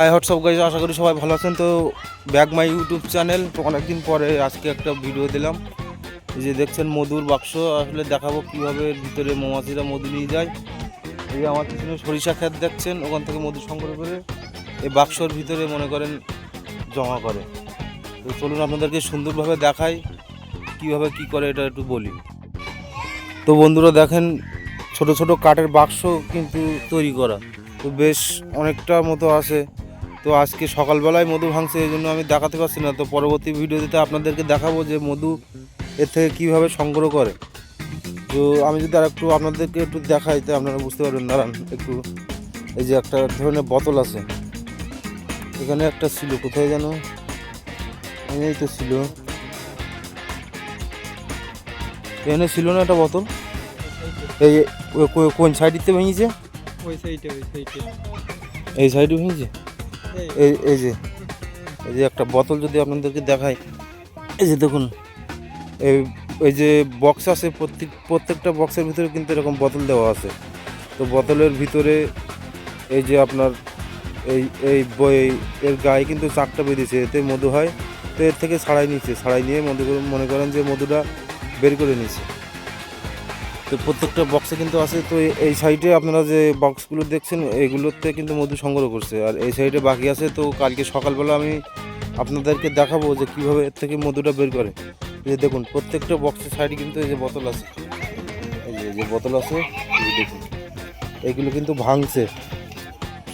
High WhatsApp guys আশা করি সবাই ভালো আছেন। তো ব্যাক মাই ইউটিউব চ্যানেল। তো, অনেকদিন পরে আজকে একটা ভিডিও দিলাম। যে দেখছেন মধুর বাক্স। আসলে দেখাবো কীভাবে ভিতরে মৌমাছিরা মধু নিয়ে যায়। এই আমার পিছনে সরিষা ক্ষেত দেখছেন। ওখান থেকে মধু সংগ্রহ করে এই বাক্সর ভিতরে, মনে করেন, জমা করে। তো, চলুন আপনাদেরকে সুন্দরভাবে দেখাই কীভাবে কি করে, এটা একটু বলি। তো, বন্ধুরা দেখেন, ছোট ছোট কাঠের বাক্স কিন্তু তৈরি করা। তো, বেশ অনেকটা মতো আছে। তো আজকে সকালবেলায় মধু ভাঙছে এই জন্য আমি দেখাতে পারছি না। তো পরবর্তী ভিডিওতে আপনাদেরকে দেখাবো যে মধু এর থেকে কীভাবে সংগ্রহ করে। তো আমি যদি আর একটু আপনাদেরকে একটু দেখাই তো আপনারা বুঝতে পারবেন। দাঁড়ান একটু এই যে একটা ধরনের বোতল আছে। এখানে একটা ছিল কোথায় যেন? এই তো ছিল। এখানে ছিল না একটা বোতল? এই কোন সাইডটিতে ভেঙেছে? ওই সাইডে ওই সাইডে। এই সাইডে ভেঙেছে? এই এই যে এই যে একটা বোতল যদি আপনাদেরকে দেখাই, এই যে দেখুন, এই এই যে বক্স আছে, প্রত্যেক, প্রত্যেকটা বক্সের ভিতরে কিন্তু এরকম বোতল দেওয়া আছে। তো বোতলের ভিতরে এই যে আপনার, এই এই বই, এর গায়ে কিন্তু চাকটা বেরিয়েছে এতে মধু হয়। তো এর থেকে ছাড়াই নিচ্ছে, ছাড়াই নিয়ে মধু, মনে করেন যে মধুটা বের করে নিচ্ছে। তো প্রত্যেকটা বক্সে কিন্তু আছে। তো এই- সাইডে আপনারা যে বক্সগুলো দেখছেন, এগুলোতে কিন্তু মধু সংগ্রহ করছে। আর এই সাইডে বাকি আছে, তো কালকে সকালবেলা আমি আপনাদেরকে দেখাবো যে কীভাবে এর থেকে মধুটা বের করে। এই দেখুন, প্রত্যেকটা বক্সের সাইডে কিন্তু এই যে বোতল আছে। এই যে যে বোতল আছে দেখুন, এগুলো কিন্তু ভাঙছে।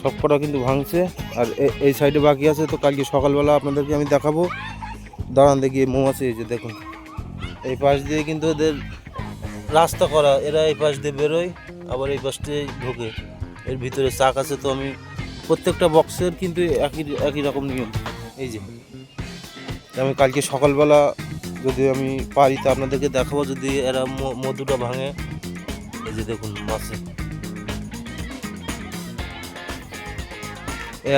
সবকটা কিন্তু ভাঙছে। আর এই সাইডে বাকি আছে, তো কালকে সকালবেলা আপনাদেরকে আমি দেখাবো। দাঁড়ান দেখি, এই মৌমাছি, এই যে দেখুন। এই পাশ দিয়ে কিন্তু এদের রাস্তা করা, এরা এই পাশ দিয়ে বেরোয়, আবার এই পাশ দিয়ে ঢোকে। এর ভিতরে চাক আছে তো আমি, প্রত্যেকটা বক্সের কিন্তু একই একই রকম নিয়ম। এই যে, আমি কালকে সকালবেলা যদি আমি পারি তো আপনাদেরকে দেখাবো, যদি এরা মধুটা ভাঙে। এই যে দেখুন মাছে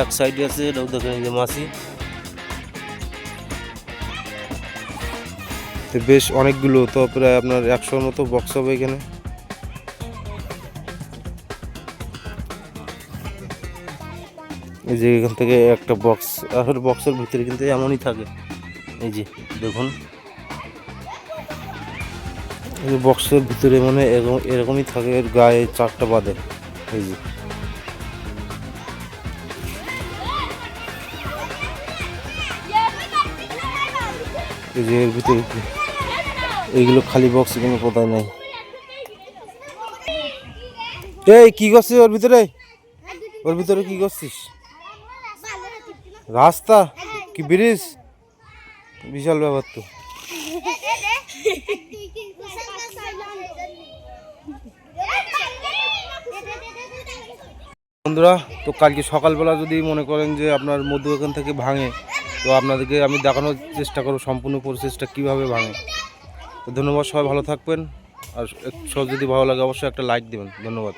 এক সাইডে আছে, এটাও দেখেন যে মাছি তো বেশ অনেকগুলো, তো প্রায় আপনার একশোর মতো বক্স হবে এখানে। এই যে এখান থেকে একটা বক্স আসলে বক্সের ভিতরে কিন্তু এমনই থাকে। এই যে, দেখুন। বক্সের ভিতরে মানে এরকম এরকমই থাকে, এর গায়ে চারটা বাঁধে। এই যে। যে এর ভিতরে এইগুলো খালি বক্স কোনো কোথায় নাই। এই, কি করছিস ওর ভিতরে? ওর ভিতরে কি করছিস? রাস্তা? কি ব্রিজ? বিশাল ব্যাপার তো। বন্ধুরা, তো কালকে সকালবেলা যদি মনে করেন যে আপনার মধু এখান থেকে ভাঙে তো আপনাদেরকে আমি দেখানোর চেষ্টা করব সম্পূর্ণ প্রসেসটা কীভাবে ভাঙে। তো ধন্যবাদ, সবাই ভালো থাকবেন। আর সব যদি ভালো লাগে, অবশ্যই একটা লাইক দেবেন। ধন্যবাদ।